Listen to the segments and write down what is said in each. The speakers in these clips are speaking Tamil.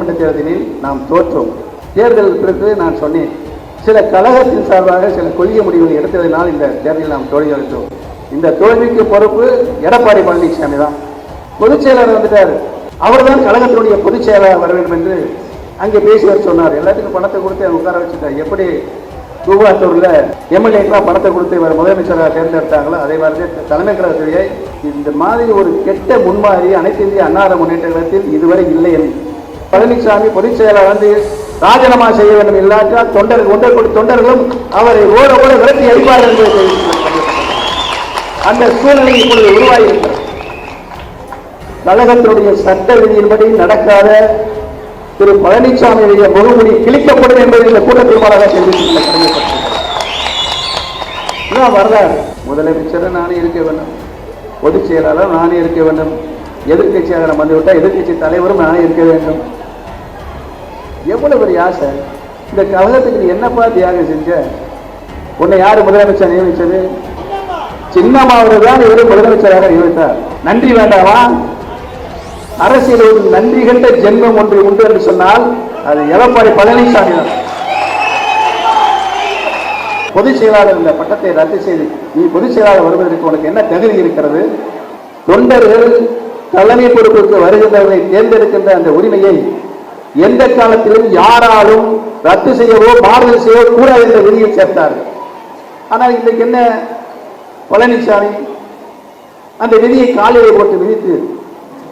சட்டமன்ற தேர்தலில் நாம் தோற்றோம். தேர்தல் பிறகு நான் சொன்னேன். சில கழகத்தின் சார்பாக சில கொள்கை முடிவுகள் எடுத்ததினால் இந்த தேர்தலில் நாம் தோல்வி அடைந்தோம். இந்த தோல்விக்கு பொறுப்பு எடப்பாடி பழனிசாமி தான். பொதுச் செயலாளர் வந்துட்டார். அவர்தான் கழகத்தினுடைய பொதுச் செயலாளர் வர வேண்டும் என்று அங்கே பேசியவர் சொன்னார். எல்லாத்துக்கும் பணத்தை கொடுத்து அவங்க உட்கார வச்சுட்டார். எப்படி கூவாத்தூர்ல எம்எல்ஏக்கெல்லாம் பணத்தை கொடுத்து இவர் முதலமைச்சராக தேர்ந்தெடுத்தாங்களோ அதே மாதிரி தலைமை கழகத்துடைய இந்த மாதிரி ஒரு கெட்ட முன்மாதிரி அனைத்து இந்திய அன்னார முன்னேற்ற கழகத்தில் இதுவரை இல்லை என்று பழனிசாமி பொதுச் செயலாளர் வந்து ராஜினாமா செய்ய வேண்டும் இல்லாட்டால் தொண்டர் தொண்டர் தொண்டர்களும் அவரை ஓட ஓட விரட்டி அடிப்பார் என்று அந்த சூழ்நிலை இப்பொழுது உருவாகியிருக்கிறது. கழகத்தினுடைய சட்ட விதியின்படி நடக்காத திரு பழனிசாமியுடைய முகமுடி கிழிக்கப்படும் என்பதை இந்த கூட்டத்தில் மாறாக தெரிவித்துள்ள வரலாறு. முதலமைச்சர் நானே இருக்க வேண்டும். பொதுச் செயலாளர் நானே இருக்க வேண்டும். எதிர்க்கட்சியாக வந்துவிட்டால் எதிர்க்கட்சி தலைவரும் நானே இருக்க வேண்டும். எவ்வளவு பெரிய ஆசை? இந்த கழகத்துக்கு நீ என்னப்பா தியாகம் செஞ்ச? உன்னை யார் முதலமைச்சர் நியமிச்சது? சின்னமாவது தான் இவரு முதலமைச்சராக நியமித்தார். நன்றி வேண்டாமா? அரசியல் ஒரு நன்றி கண்ட ஜென்மம் ஒன்று உண்டு என்று சொன்னால் அது எடப்பாடி பழனிசாமி தான். பொதுச் செயலாளர் இந்த பட்டத்தை ரத்து செய்து நீ பொதுச் செயலாளர் வருவதற்கு உனக்கு என்ன தகுதி இருக்கிறது? தொண்டர்கள் தலைமை பொறுப்புக்கு வருகின்றவர்களை தேர்ந்தெடுக்கின்ற அந்த உரிமையை எந்த காலத்திலும் யாராலும் ரத்து செய்யவோ மாறுதல் செய்யவோ கூடாது என்ற விதியை சேர்த்தார்கள். ஆனால் இன்றைக்கு என்ன? பழனிசாமி அந்த விதியை காலிலே போட்டு விதித்து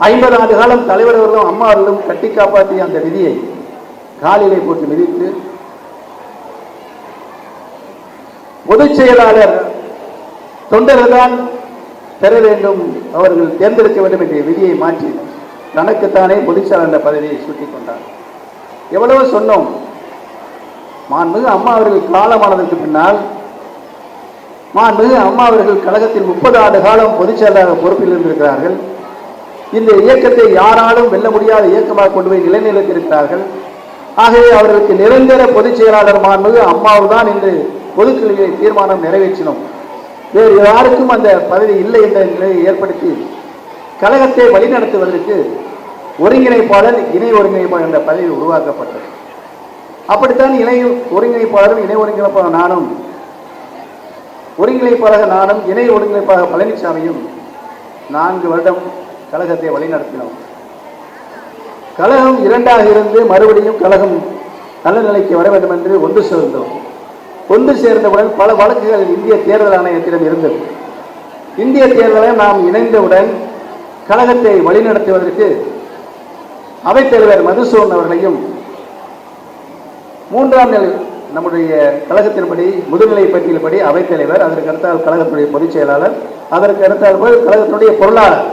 ஐம்பது ஆண்டு காலம் தலைவர் அவர்களும் அம்மா அவர்களும் கட்டி காப்பாற்றிய அந்த விதியை காலிலே போட்டு விதித்து பொதுச் செயலாளர் தொண்டர்கள் தான் பெற வேண்டும் அவர்கள் தேர்ந்தெடுக்க வேண்டும் என்ற விதியை மாற்றினர். தனக்குத்தானே பொதுச் என்ற பதவியை சுட்டி கொண்டார். எவ்வளவோ சொன்னோம். மாண்புமிகு அம்மா அவர்கள் காலமானதற்கு பின்னால் மாண்புமிகு அம்மா அவர்கள் கழகத்தில் முப்பது ஆண்டு காலம் பொதுச் செயலாளர் பொறுப்பில் இருந்திருக்கிறார்கள். இந்த இயக்கத்தை யாராலும் வெல்ல முடியாத இயக்கமாக கொண்டு போய் நிலைநிறுத்தியிருக்கிறார்கள் ஆகவே அவர்களுக்கு நிரந்தர பொதுச் செயலாளர் மாண்புமிகு அம்மாவு தான் என்று பொதுக்குழுவை தீர்மானம் நிறைவேற்றினோம். வேறு யாருக்கும் அந்த பதவி இல்லை என்ற நிலையை ஏற்படுத்தி கழகத்தை வழிநடத்துவதற்கு ஒருங்கிணைப்பாளர் இணை ஒருங்கிணைப்பாளர் என்ற பதவி உருவாக்கப்பட்டது. அப்படித்தான் இணை ஒருங்கிணைப்பாளரும் இணை ஒருங்கிணைப்பாளர் நானும் ஒருங்கிணைப்பாளர் நானும் இணை ஒருங்கிணைப்பாளர் பழனிசாமியும் நான்கு வருடம் கழகத்தை வழிநடத்தினோம். கழகம் இரண்டாக இருந்து மறுபடியும் கழகம் நல்ல நிலைக்கு வர வேண்டும் என்று ஒன்று சேர்ந்தோம். ஒன்று சேர்ந்தவுடன் பல வழக்குகள் இந்திய தேர்தல் ஆணையத்திடம் இருந்தது. இந்திய தேர்தலை நாம் இணைந்தவுடன் கழகத்தை வழிநடத்துவதற்கு அவைத்தலைவர் மதுசூன் அவர்களையும் மூன்றாம் நிலை நம்முடைய கழகத்தின்படி முதுநிலை பட்டியலின்படி அவைத்தலைவர் அதற்கு அடுத்தால் கழகத்துடைய பொதுச் செயலாளர் அதற்கு அடுத்தால் போய் கழகத்தினுடைய பொருளாளர்.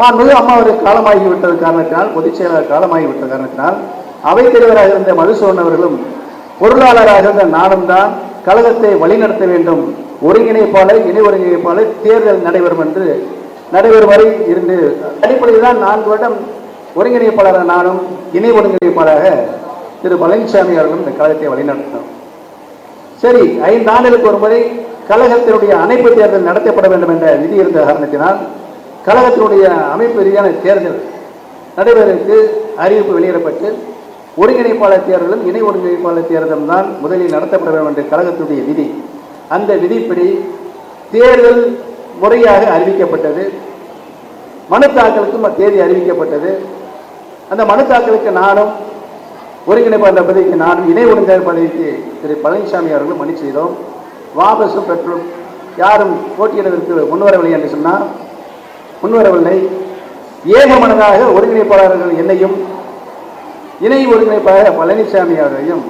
மாண்புமிகு அம்மா அவர்கள் காலமாகி விட்டது காரணத்தினால் பொதுச் செயலாளர் காலமாகிவிட்ட காரணத்தினால் அவைத்தலைவராக இருந்த மதுசூன் அவர்களும் பொருளாளராக இருந்த நானும் தான் கழகத்தை வழிநடத்த வேண்டும். ஒருங்கிணைப்பாளர் இணை ஒருங்கிணைப்பாளர் தேர்தல் நடைபெறும் என்று நடைபெறும் வரை இருந்து அடிப்படையில் தான் நான்கு வருடம் ஒருங்கிணைப்பாளராக நானும் இணை ஒருங்கிணைப்பாளராக திரு பழனிசாமி அவர்களும் இந்த கழகத்தை வழிநடத்தினோம். சரி ஐந்து ஆண்டுகளுக்கு ஒரு முறை கழகத்தினுடைய அமைப்பு தேர்தல் நடத்தப்பட வேண்டும் என்ற விதி இருந்த காரணத்தினால் கழகத்தினுடைய அமைப்பு ரீதியான தேர்தல் நடைபெறுவதற்கு அறிவிப்பு வெளியிடப்பட்டு ஒருங்கிணைப்பாளர் தேர்தலும் இணை ஒருங்கிணைப்பாளர் தேர்தலும் தான் முதலில் நடத்தப்பட வேண்டும் என்ற கழகத்துடைய விதி. அந்த விதிப்படி தேர்தல் முறையாக அறிவிக்கப்பட்டது. மனு தாக்கலுக்கும் தேதி அறிவிக்கப்பட்டது. அந்த மனு தாக்கலுக்கு நானும் ஒருங்கிணைப்பாளர் பதவிக்கு நானும் இணை ஒருங்கிணைப்பாளர் பதவிக்கு திரு பழனிசாமி அவர்களும் மனு செய்தோம். வாபஸும் பெற்றோம் யாரும் போட்டியிடுவதற்கு முன்வரவில்லை என்று சொன்னால் முன்வரவில்லை. ஏகமனதாக ஒருங்கிணைப்பாளர்கள் என்னையும் இணை ஒருங்கிணைப்பாளர் பழனிசாமி அவர்களையும்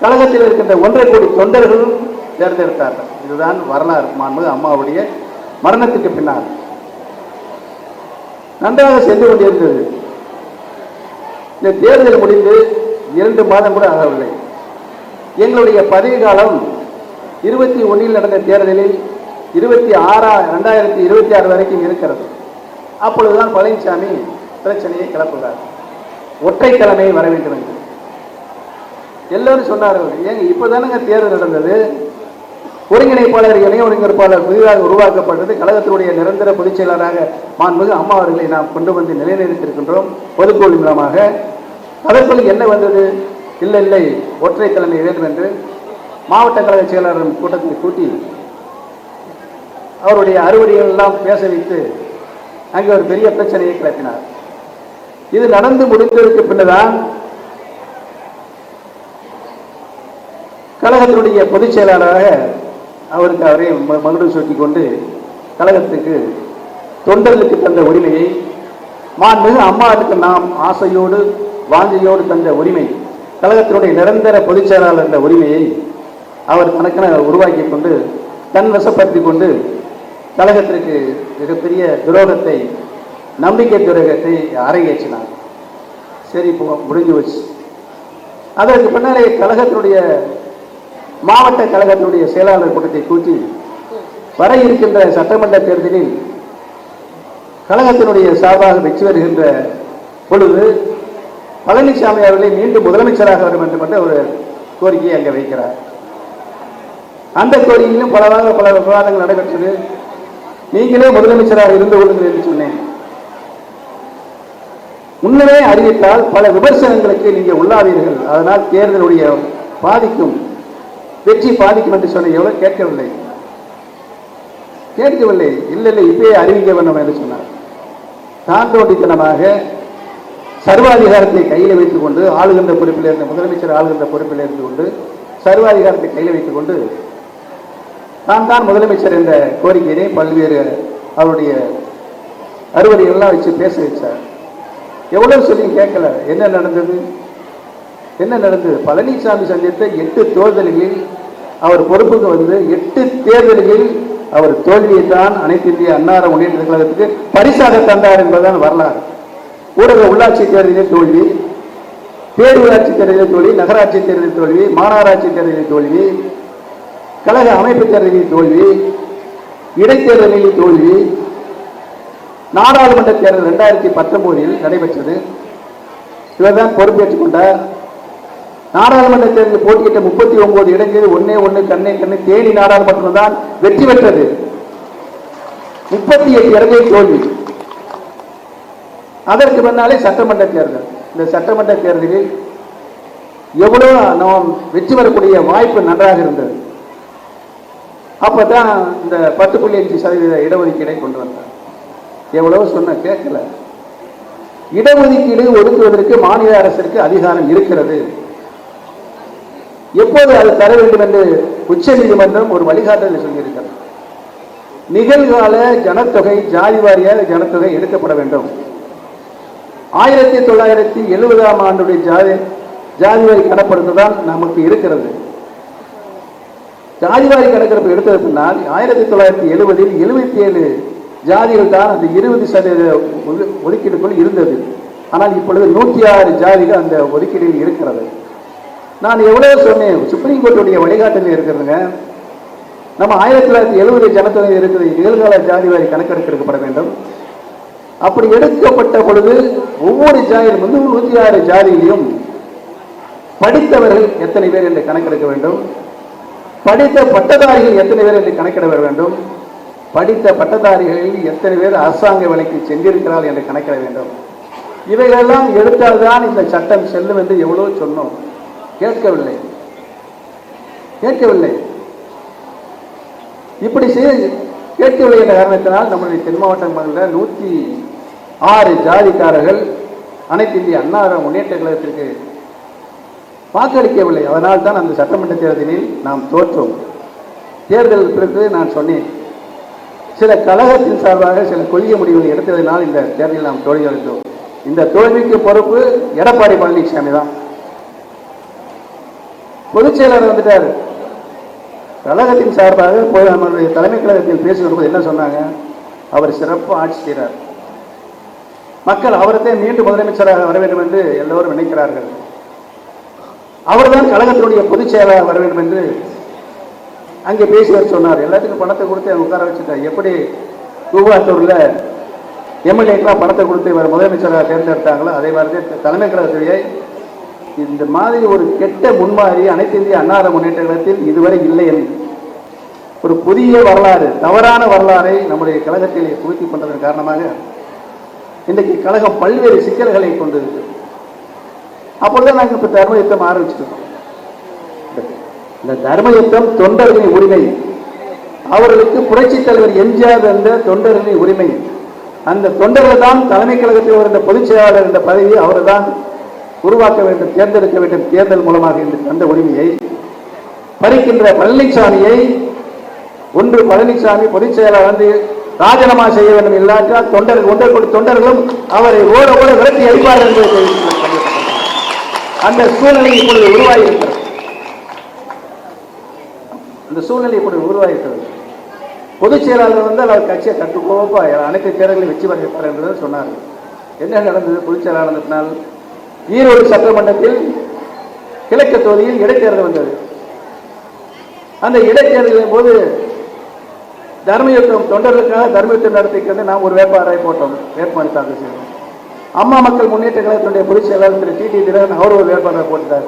கழகத்தில் இருக்கின்ற ஒன்றரை கோடி தொண்டர்களும் தேர்ந்தெடுத்தார்கள். இதுதான் வரலாறு. மாண்பு அம்மாவுடைய மரணத்துக்கு பின்னால். நன்றாக சென்று கொண்டிருந்தது. இந்த தேர்தல் முடிந்து இரண்டு மாதம் கூட ஆகவில்லை. எங்களுடைய பதவி காலம் இருபத்தி ஒன்றில் நடந்த தேர்தலில் இருபத்தி ஆறா ரெண்டாயிரத்தி இருபத்தி ஆறு வரைக்கும் இருக்கிறது. அப்பொழுதுதான் பழனிசாமி பிரச்சனையை கிளப்புகிறார். ஒற்றை தலைமை வர வேண்டும் என்று. எல்லோரும் சொன்னார்கள் ஏங்க இப்போ தானேங்க தேர்தல் நடந்தது? ஒருங்கிணைப்பாளர் இணை ஒருங்கிணைப்பாளர் புதிதாக உருவாக்கப்பட்டது கழகத்தினுடைய நிரந்தர பொதுச் செயலாளராக மாண்புமிகு அம்மா அவர்களை நாம் கொண்டு வந்து நிலைநிறுத்திருக்கின்றோம் பொதுக்குழு மூலமாக. அதற்குள் என்ன வந்தது? இல்லை இல்லை. ஒற்றை தலைமை வேண்டும் என்று மாவட்ட கழக செயலாளர் கூட்டத்தை கூட்டி அவருடைய அறுவடைகள் எல்லாம் பேச வைத்து அங்கே ஒரு பெரிய பிரச்சனையை கிளப்பினார். இது நடந்து முடிந்ததற்கு பின்னதான் கழகத்தினுடைய பொதுச் செயலாளராக அவருக்கு அவரே ம- மகுடம் சூட்டி கொண்டு கழகத்துக்கு தொண்டர்களுக்கு தந்த உரிமையை மாண்புமிகு அம்மாவுக்கு நாம் ஆசையோடு வாஞ்சையோடு தந்த உரிமை கழகத்தினுடைய நிரந்தர பொதுச் செயலாளர் என்ற உரிமையை அவர் தனக்கென உருவாக்கி கொண்டு தன் வசப்படுத்தி கொண்டு கழகத்திற்கு மிகப்பெரிய துரோகத்தை நம்பிக்கை துரோகத்தை அரங்கேற்றினார். சரி இப்போ முடிஞ்சு வச்சு அதற்கு பின்னாலே கழகத்தினுடைய மாவட்ட கழகத்தினுடைய செயலாளர் கூட்டத்தை கூட்டி வர இருக்கின்ற சட்டமன்ற தேர்தலில் கழகத்தினுடைய சார்பாக வெற்றி வருகின்ற பொழுது பழனிசாமி அவர்களை மீண்டும் முதலமைச்சராக வர வேண்டும் என்ற ஒரு கோரிக்கையை அங்கே வைக்கிறார். அந்த கோரிக்கையிலும் பலவாக பல விவாதங்கள் நடைபெற்றது. நீங்களே முதலமைச்சராக இருந்து கொள்ளுங்கள் என்று சொன்னேன். முன்னரே அறிவித்தால் பல விமர்சனங்களுக்கு நீங்கள் உள்ளாவீர்கள். அதனால் தேர்தலுடைய பாதிக்கும். வெற்றி பாதிக்கும் என்று சொன்ன எவ்வளவு கேட்கவில்லை. கேட்கவில்லை. இல்லை இல்லை இப்பயே அறிவிக்க வேண்டும் என்று சொன்னார். தாண்டோட்டித்தனமாக சர்வாதிகாரத்தை கையில் வைத்துக் கொண்டு ஆளுகின்ற பொறுப்பில் இருந்த முதலமைச்சர் ஆளுகின்ற பொறுப்பில் இருந்து கொண்டு சர்வாதிகாரத்தை கையில் வைத்துக் கொண்டு நான் தான் முதலமைச்சர் என்ற கோரிக்கையினை பல்வேறு அவருடைய அறுவடைகள்லாம் வச்சு பேச வச்சார். எவ்வளவு சொல்லி கேட்கல. என்ன நடந்தது? என்ன நடந்தது? பழனிசாமி சந்தித்த எட்டு தேர்தல்களில் அவர் பொறுப்புக்கு வந்து எட்டு தேர்தல்களில் அவர் தோல்வியை தான் அனைத்து இந்திய அன்னார முன்னேற்ற கழகத்துக்கு பரிசாக தந்தார் என்பதுதான் வரலாறு. ஊரக உள்ளாட்சி தேர்தலில் தோல்வி பேரூராட்சி தேர்தலில் தோல்வி நகராட்சி தேர்தலில் தோல்வி மாநகராட்சி தேர்தலில் தோல்வி கழக அமைப்பு தேர்தலில் தோல்வி இடைத்தேர்தலில் தோல்வி நாடாளுமன்ற தேர்தல் ரெண்டாயிரத்தி பத்தொன்பதில் நடைபெற்றது. இவர்தான் பொறுப்பேற்றுக் கொண்டார். நாடாளுமன்ற தேர்தலில் போட்டியிட்ட முப்பத்தி ஒன்பது இடங்களில் ஒன்னே ஒன்று கண்ணே கண்ணு தேனி நாடாளுமன்றம் தான் வெற்றி பெற்றது. முப்பத்தி எட்டு இடங்களில் தோல்வி. அதற்கு பின்னாலே சட்டமன்ற தேர்தல். இந்த சட்டமன்ற தேர்தலில் எவ்வளோ நாம் வெற்றி பெறக்கூடிய வாய்ப்பு நன்றாக இருந்தது. அப்பதான் இந்த பத்து புள்ளி அஞ்சு சதவீத இடஒதுக்கீடை கொண்டு வந்தார். எவ்வளவு சொன்ன கேட்கல. இடஒதுக்கீடு ஒதுக்குவதற்கு மாநில அரசிற்கு அதிகாரம் இருக்கிறது. எப்போது அது தர வேண்டும் என்று உச்ச நீதிமன்றம் ஒரு வழிகாட்டலை சொல்லியிருக்கிறது. நிகழ்கால ஜனத்தொகை ஜாதி வாரியாக ஜனத்தொகை எடுக்கப்பட வேண்டும். ஆயிரத்தி தொள்ளாயிரத்தி எழுபதாம் ஆண்டுடைய ஜாதி ஜாதி வாரி கணப்படுத்து தான் நமக்கு இருக்கிறது. ஜாதிவாரி கணக்கெடுப்பு எடுத்தது பின்னால் ஆயிரத்தி தொள்ளாயிரத்தி எழுபதில் எழுபத்தி ஏழு ஜாதிகள் தான் அந்த இருபது சதவீத ஒதுக்கீடுக்குள் இருந்தது. ஆனால் இப்பொழுது நூற்றி ஆறு ஜாதிகள் அந்த ஒதுக்கீடில் இருக்கிறது. நான் எவ்வளவு சொன்னேன் சுப்ரீம் கோர்ட்டுடைய வழிகாட்டலில் இருக்கிறதுங்க. நம்ம ஆயிரத்தி தொள்ளாயிரத்தி எழுபது ஜனத்தொகை இருக்கிற நிகழ்கால ஜாதிவாரி கணக்கெடுக்கப்பட வேண்டும். அப்படி எடுக்கப்பட்ட பொழுது ஒவ்வொரு ஜாதியிலும் வந்து நூற்றி ஆறு ஜாதியிலையும் படித்தவர்கள் எத்தனை பேர் என்று கணக்கெடுக்க வேண்டும். படித்த பட்டதாரிகள் எத்தனை பேர் என்று கணக்கிட வேண்டும். படித்த பட்டதாரிகளில் எத்தனை பேர் அரசாங்க வேலைக்கு சென்றிருக்கிறார்கள் என்று கணக்கிட வேண்டும். இவைகளெல்லாம் எடுத்தால்தான் இந்த சட்டம் செல்லும் என்று எவ்வளோ சொன்னோம். கேட்கவில்லை. கேட்கவில்லை. இப்படி செய்ய கேட்கவில்லை என்ற காரணத்தினால் நம்முடைய தென் மாவட்டங்களில் நூற்றி ஆறு ஜாதிக்காரர்கள் அனைத்து இந்திய அண்ணா முன்னேற்ற கழகத்திற்கு வாக்களிக்கவில்லை. அதனால் தான் அந்த சட்டமன்ற தேர்தலில் நாம் தோற்றோம். தேர்தல் பிறகு நான் சொன்னேன் சில கழகத்தின் சார்பாக சில கொள்கை முடிவுகள் எடுத்ததினால் இந்த தேர்தலில் நாம் தோல்வி அடைந்தோம். இந்த தோல்விக்கு பொறுப்பு எடப்பாடி பழனிசாமி தான். பொதுச் செயலாளர் வந்துட்டார். கழகத்தின் சார்பாக போய் நம்மளுடைய தலைமை கழகத்தில் பேசுகிறபோது என்ன சொன்னாங்க? அவர் சிறப்பு ஆட்சி செய்கிறார் மக்கள் அவர்தே மீண்டும் முதலமைச்சராக வர வேண்டும் என்று எல்லோரும் நினைக்கிறார்கள். அவர்தான் கழகத்தினுடைய பொதுச் செயலாளர் வர வேண்டும் என்று அங்கே பேசுவார் சொன்னார். எல்லாத்துக்கும் பணத்தை கொடுத்து உட்கார வச்சுட்டார். எப்படி கூவாத்தூரில் எம்எல்ஏக்கெல்லாம் பணத்தை கொடுத்து இவர் முதலமைச்சராக தேர்ந்தெடுத்தாங்களோ அதே மாதிரி தலைமை கழகத்துடைய இந்த மாதிரி ஒரு கெட்ட முன்மாதிரி அனைத்து இந்திய அன்னார முன்னேற்ற கழகத்தில் இதுவரை இல்லை என்று. ஒரு புதிய வரலாறு தவறான வரலாறை நம்முடைய கழகத்திலே புகுத்தி கொண்டதன் காரணமாக இன்றைக்கு கழகம் பல்வேறு சிக்கல்களை கொண்டிருக்கு. அப்பொழுது நாங்கள் இப்போ தர்ம யுத்தம் ஆரம்பிச்சிருக்கோம் இந்த தர்ம யுத்தம் தொண்டர்களின் உரிமை. அவர்களுக்கு புரட்சித் தலைவர் எம்ஜிஆர் என்ற தொண்டர்களின் உரிமை. அந்த தொண்டர்கள் தான் தலைமை கழகத்தில் இருந்த பொதுச் செயலாளர் என்ற பதவி அவர்தான் உருவாக்க வேண்டும் தேர்ந்தெடுக்க வேண்டும் தேர்தல் மூலமாக என்று தந்த உரிமையை பறிக்கின்ற பழனிசாமியை ஒன்று பழனிசாமி பொதுச் செயலாளர் வந்து ராஜினாமா செய்ய வேண்டும் இல்லாட்டால் தொண்டர்கள் ஒன்றை கொண்டு தொண்டர்களும் அவரை ஓட ஓட விரட்டி அடிப்பார் என்பதை அந்த சூழ்நிலை இப்பொழுது உருவாகியிருக்கிறது. அந்த சூழ்நிலை இப்பொழுது உருவாகியிருக்கிறது. பொதுச் செயலாளர் வந்து அவர் கட்சியை கட்டுக்கோப்பா அனைத்து தேர்தலையும் வெற்றி பெற என்று சொன்னார் என்ன நடந்தது? பொதுச் செயலாளர் ஈரோடு சட்டமன்றத்தில் கிழக்கு தொகுதியில் இடைத்தேர்தல் வந்தது. அந்த இடைத்தேர்தலின் போது தர்மயுத்தம் தொண்டர்களுக்காக தர்மயுத்தம் நடத்திக்கிறது நாம் ஒரு வேட்பாளரை போட்டோம். வேட்பாளர் தாக்கல் செய்தோம். அம்மா மக்கள் முன்னேற்ற கழகத்தினுடைய பொதுச் செயலாளர் திரு டி டி தினகரன் அவர் ஒரு வேட்பாளரை போட்டார்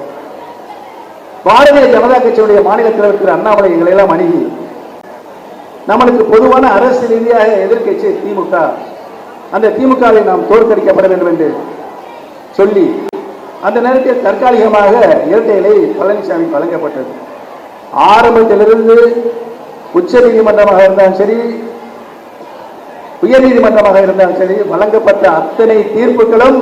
பாரதிய ஜனதா கட்சியுடைய மாநில தலைவர் திரு அண்ணாமலை எங்களை எல்லாம் அணுகி நம்மளுக்கு பொதுவான அரசு ரீதியாக எதிர்க்கட்சி திமுக. அந்த திமுகவை நாம் தோற்கடிக்கப்பட வேண்டும் என்று சொல்லி அந்த நேரத்தில் தற்காலிகமாக இரட்டை இலை பழனிசாமி வழங்கப்பட்டது. ஆரம்பத்திலிருந்து உச்ச நீதிமன்றமாக இருந்தாலும் சரி உயர் நீதிமன்றமாக இருந்தாலும் சரி வழங்கப்பட்ட அத்தனை தீர்ப்புகளும்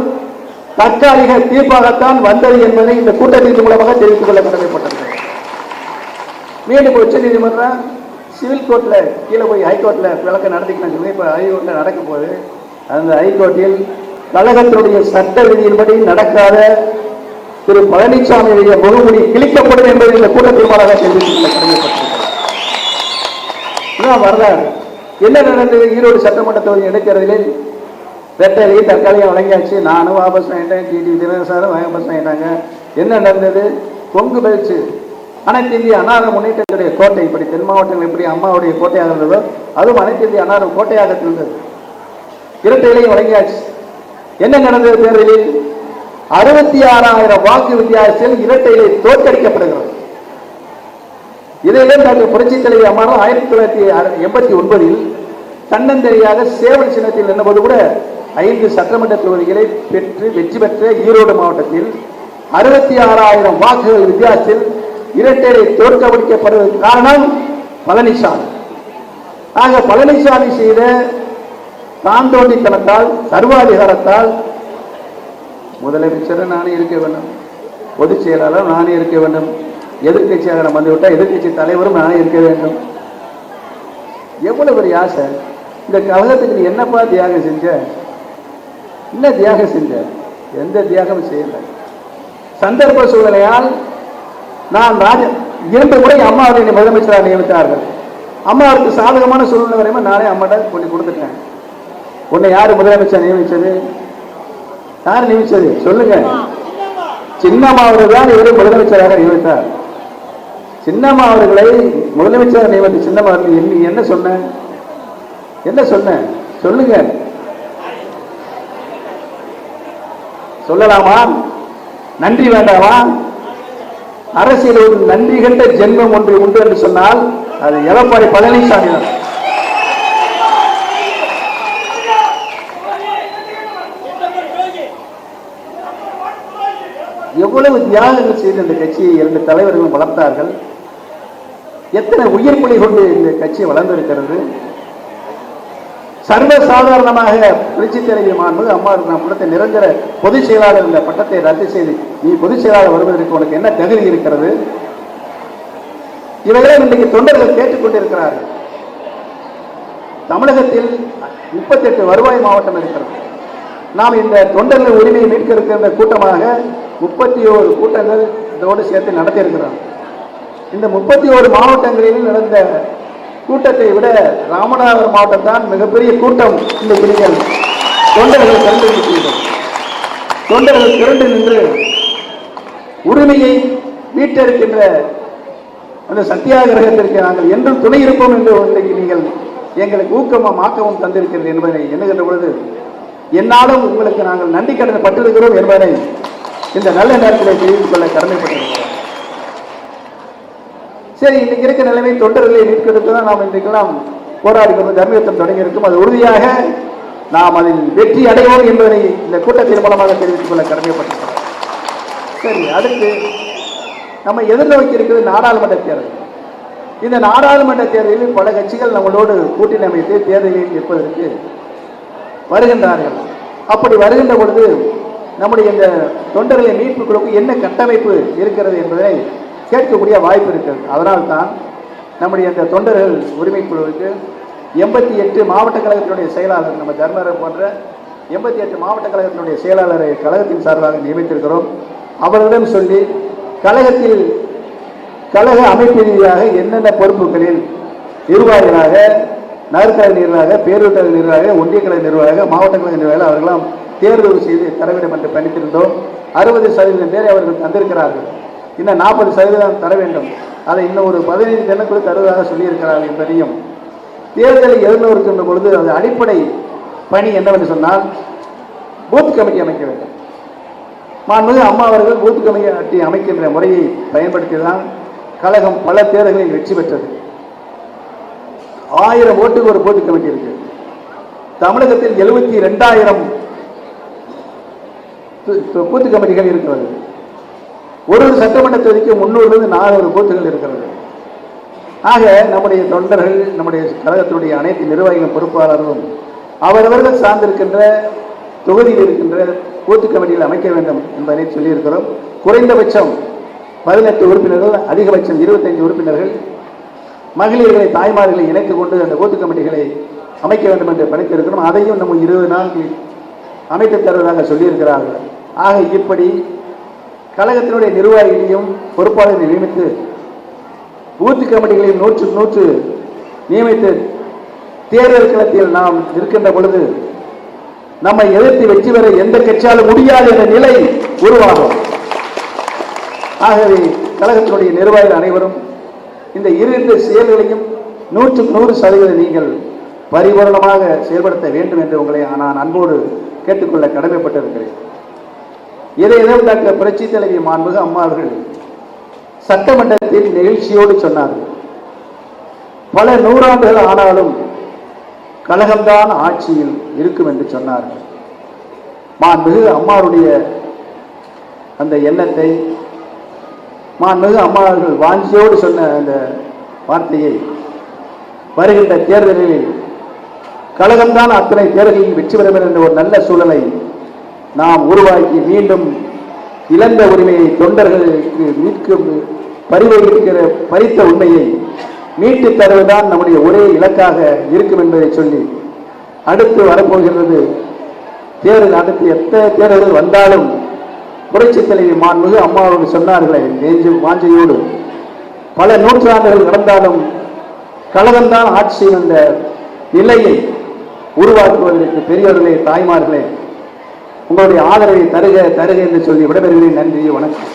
தற்காலிக தீர்ப்பாகத்தான் வந்தது என்பதை இந்த கூட்டத்தின் மூலமாக தெரிவித்துக் கொள்ள கடமைப்பட்டது மீண்டும் உச்ச நீதிமன்றம் சிவில் கோர்ட்டில் கீழே போய் ஹைகோர்ட்ல விளக்க நடத்திக்கணும் இப்போ ஹைகோர்ட்டில் நடக்கும் போது அந்த ஹைகோர்ட்டில் கழகத்தினுடைய சட்ட விதியின்படி நடக்காத திரு பழனிசாமியுடைய முகமுடி கிழிக்கப்படும் என்பதை இந்த கூட்டத்தின் மூலமாக வரலாறு. என்ன நடந்தது? ஈரோடு சட்டமன்ற தொகுதி இடைத்தேர்தலில் ரெட்டலையை தற்காலிகம் வழங்கியாச்சு. நானும் வாபஸ் வாங்கிட்டேன். டிடி தினசாரும் வாபஸ் வாங்கிட்டாங்க. என்ன நடந்தது? கொங்கு பயிற்சி. அனைத்து இந்திய அன்னார முன்னேற்றத்துடைய கோட்டை இப்படி தென் மாவட்டங்கள் எப்படி அம்மாவுடைய கோட்டையாக இருந்ததோ அதுவும் அனைத்து இந்திய அன்னார கோட்டையாக இருந்தது. இரட்டையிலையும் வழங்கியாச்சு. என்ன நடந்தது தேர்தலில்? அறுபத்தி ஆறாயிரம் வாக்கு வித்தியாசத்தில் இரட்டையிலே தோற்கடிக்கப்படுகிறது. இதையிலும் தங்கள் புரட்சி தலைவர் அம்மாவும் ஆயிரத்தி தொள்ளாயிரத்தி எண்பத்தி ஒன்பதில் தன்னந்தனியாக சேவல் சின்னத்தில் நின்றபோது கூட ஐந்து சட்டமன்ற தொகுதிகளை பெற்று வெற்றி பெற்ற ஈரோடு மாவட்டத்தில் அறுபத்தி ஆறாயிரம் வாக்குகள் வித்தியாசத்தில் இரட்டையை தோற்கடிக்கப்படுவதற்கு காரணம் பழனிசாமி. ஆக பழனிசாமி செய்த தாந்தோண்டித்தனத்தால் சர்வாதிகாரத்தால் முதலமைச்சரும் நானே இருக்க வேண்டும். பொதுச் செயலாளர் நானே இருக்க வேண்டும். எதிர்க்கட்சியாக நம்ம வந்துவிட்டால் எதிர்க்கட்சி தலைவரும் நானே இருக்க வேண்டும். எவ்வளவு பெரிய ஆசை? இந்த கழகத்துக்கு நீ என்னப்பா தியாகம் செஞ்ச? என்ன தியாகம் செஞ்ச? எந்த தியாகமும் செய்யலை. சந்தர்ப்ப சூழ்நிலையால் நான் ராஜ இரண்டு முறை அம்மாவை முதலமைச்சராக நியமித்தார்கள். அம்மாவுக்கு சாதகமான சூழ்நிலை வரையுமே நானே அம்மாட்ட கொண்டு கொடுத்துட்டேன். உன்னை யார் முதலமைச்சர் நியமிச்சது? யார் நியமிச்சது? சொல்லுங்க. சின்னம்மா. அவர்கள் தான் இவரை முதலமைச்சராக நியமித்தார். சின்னம்மா அவர்களை முதலமைச்சராக நியமித்த சின்னம்மா அவர்கள் என்ன என்ன சொன்ன? என்ன சொன்ன? சொல்லுங்க. சொல்லலாமா? நன்றி வேண்டாமா? அரசியல் ஒரு நன்றி கண்ட ஜென்மம் ஒன்று உண்டு என்று சொன்னால் அது எடப்பாடி பழனிசாமி தான். எவ்வளவு தியாகங்கள் செய்து இந்த கட்சியை இரண்டு தலைவர்களும் வளர்த்தார்கள்? எத்தனை உயிர் பலி கொண்டு இந்த கட்சி வளர்ந்திருக்கிறது? சர்வசாதாரணமாக புரட்சி தலைவி மாண்பு அம்மா நான் கொடுத்த நிரந்தர பொதுச் செயலாளர் இந்த பட்டத்தை ரத்து செய்து நீ பொதுச் செயலாளர் வருவதற்கு உனக்கு என்ன தகுதி இருக்கிறது? இவைகளை இன்றைக்கு தொண்டர்கள் கேட்டுக்கொண்டிருக்கிறார்கள். தமிழகத்தில் முப்பத்தெட்டு வருவாய் மாவட்டம் இருக்கிறது. நாம் இந்த தொண்டர்கள் உரிமையை மீட்க இருக்கின்ற கூட்டமாக முப்பத்தி ஓரு கூட்டங்கள் இதோடு சேர்த்து நடத்தியிருக்கிறோம். இந்த முப்பத்தி ஓரு மாவட்டங்களில் நடந்த கூட்டத்தை விட ராமநாதபுரம் மாவட்டம் தான் மிகப்பெரிய கூட்டம் இந்த நீங்கள் தொண்டர்கள் திரண்டு நிற்கிறீர்கள் தொண்டர்கள் திரண்டு நின்று உரிமையை மீட்டெடுக்கின்ற அந்த சத்தியாகிரகத்திற்கு நாங்கள் என்றும் துணை இருப்போம் என்று இன்றைக்கு நீங்கள் எங்களுக்கு ஊக்கமும் ஆக்கமும் தந்திருக்கிறது என்பதை எண்ணுகின்ற பொழுது என்னாலும் உங்களுக்கு நாங்கள் நன்றி கடன் பட்டிருக்கிறோம் என்பதை இந்த நல்ல நேரத்தில் தெரிவித்துக் கொள்ள சரி இன்னைக்கு இருக்க நிலைமை தொண்டர்களை நிற்கிறதுக்கு தான் நாம் இன்றைக்கெல்லாம் போராடிக்கொண்டு கொண்டு தொடங்கியிருக்கும். அது உறுதியாக நாம் அதில் வெற்றி அடைவோம் என்பதை இந்த கூட்டத்தின் மூலமாக தெரிவித்துக் கொள்ள கடமைப்பட்டிருக்கிறோம். சரி அடுத்து நம்ம எதிர்நோக்கி இருக்கிறது நாடாளுமன்ற தேர்தல். இந்த நாடாளுமன்ற தேர்தலில் பல கட்சிகள் நம்மளோடு கூட்டணி அமைத்து தேர்தலில் நிற்பதற்கு வருகின்றார்கள். அப்படி வருகின்ற பொழுது நம்முடைய இந்த தொண்டர்களை மீட்பு குழுக்கு என்ன கட்டமைப்பு இருக்கிறது என்பதை கேட்கக்கூடிய வாய்ப்பு இருக்கிறது. அதனால் தான் நம்முடைய இந்த தொண்டர்கள் உரிமை குழுவுக்கு எண்பத்தி எட்டு மாவட்ட கழகத்தினுடைய செயலாளர் நம்ம தர்மர் போன்ற எண்பத்தி எட்டு மாவட்ட கழகத்தினுடைய செயலாளரை கழகத்தின் சார்பாக நியமித்திருக்கிறோம். அவர்களிடம் சொல்லி கழகத்தில் கழக அமைப்பு ரீதியாக என்னென்ன பொறுப்புகளில் நிர்வாகிகளாக நகர்கழக நிர்வாக பேரூர் கழக நிர்வாக ஒன்றிய கழக நிர்வாக மாவட்ட கழக நிர்வாக அவர்களாம் தேர்வு செய்து தர வேண்டும் என்று பணித்திருந்தோம் அறுபது சதவீதம் பேரை அவர்கள் தந்திருக்கிறார்கள். இன்னும் நாற்பது சதவீதம் தர வேண்டும். அதை இன்னும் ஒரு பதினைந்து தினக்குள் தருவதாக சொல்லியிருக்கிறார்கள் என்பதையும் தேர்தலை எழுந்தவருக்கின்ற பொழுது அது அடிப்படை பணி என்னவென்று சொன்னால் பூத் கமிட்டி அமைக்க வேண்டும். மாண்புமிகு அம்மா அவர்கள் பூத் கமிட்டி அமைக்கின்ற முறையை பயன்படுத்தி தான் கழகம் பல தேர்தல்களில் வெற்றி பெற்றது. ஆயிரம் ஓட்டுக்கு ஒரு பூத் கமிட்டி இருக்கு. தமிழகத்தில் எழுபத்தி ரெண்டாயிரம் பூத்து கமிட்டிகள் இருக்கிறது. ஒரு ஒரு சட்டமன்ற தொகுதிக்கு முன்னூறுலேருந்து நானூறு பூத்துகள் இருக்கிறது. ஆக நம்முடைய தொண்டர்கள் நம்முடைய கழகத்தினுடைய அனைத்து நிர்வாகிகள் பொறுப்பாளர்களும் அவரவர்கள் சார்ந்திருக்கின்ற தொகுதியில் இருக்கின்ற பூத்து கமிட்டியில் அமைக்க வேண்டும் என்பதை சொல்லியிருக்கிறோம். குறைந்தபட்சம் பதினெட்டு உறுப்பினர்கள் அதிகபட்சம் இருபத்தைந்து உறுப்பினர்கள் மகளிர்களை தாய்மார்களை இணைத்துக் கொண்டு அந்த பூத்து கமிட்டிகளை அமைக்க வேண்டும் என்று பணித்திருக்கிறோம். அதையும் நம்ம இருபது நாள் அமைத்து தருவதாக சொல்லியிருக்கிறார்கள். ஆக இப்படி கழகத்தினுடைய நிர்வாகிகளையும் பொறுப்பாளர்களை நியமித்து பூத்து கமிட்டிகளையும் நூற்று நூற்று நியமித்து தேர்தல் களத்தில் நாம் இருக்கின்ற பொழுது நம்மை எதிர்த்து வெற்றி பெற எந்த கட்சியாலும் முடியாது என்ற நிலை உருவாகும். ஆகவே கழகத்தினுடைய நிர்வாகிகள் அனைவரும் இந்த இரண்டு செயல்களையும் நூற்றுக்கு நூறு சதவீதம் நீங்கள் பரிபூர்ணமாக செயல்படுத்த வேண்டும் என்று உங்களை நான் அன்போடு கேட்டுக்கொள்ள கடமைப்பட்டிருக்கிறேன். இதை எதுவும் புரட்சி தலைவி மாண்புக அம்மா அவர்கள் சட்டமன்றத்தில் நெகிழ்ச்சியோடு சொன்னார்கள். பல நூறாண்டுகள் ஆனாலும் கழகம்தான் ஆட்சியில் இருக்கும் என்று சொன்னார்கள். மாண்புகு அம்மாவுடைய அந்த எண்ணத்தை மாண்புகு அம்மா அவர்கள் வாஞ்சியோடு சொன்ன அந்த வார்த்தையை வருகின்ற தேர்தலில் கழகம்தான் அத்தனை தேர்தலில் வெற்றி பெறும் என்ற ஒரு நல்ல சூழலை நாம் உருவாக்கி மீண்டும் இழந்த உரிமையை தொண்டர்களுக்கு மீட்கும் பரிவகிக்கிற பறித்த உண்மையை மீட்டு தருவதுதான் நம்முடைய ஒரே இலக்காக இருக்கும் என்பதை சொல்லி அடுத்து வரப்போகிறது தேர்தல் அடுத்து எத்தனை தேர்தல்கள் வந்தாலும் புரட்சி தலைவி மாண்புமிகு அம்மாவோடு சொன்னார்களே நெஞ்சு வாஞ்சையோடு. பல நூற்றாண்டுகள் கடந்தாலும் கழகம்தான் ஆட்சி என்ற நிலையை உருவாக்குவதற்கு பெரியவர்களே தாய்மார்களே உங்களுடைய ஆதரவை தருக தருக என்று சொல்லி விடைபெறுகிறேன். நன்றி வணக்கம்.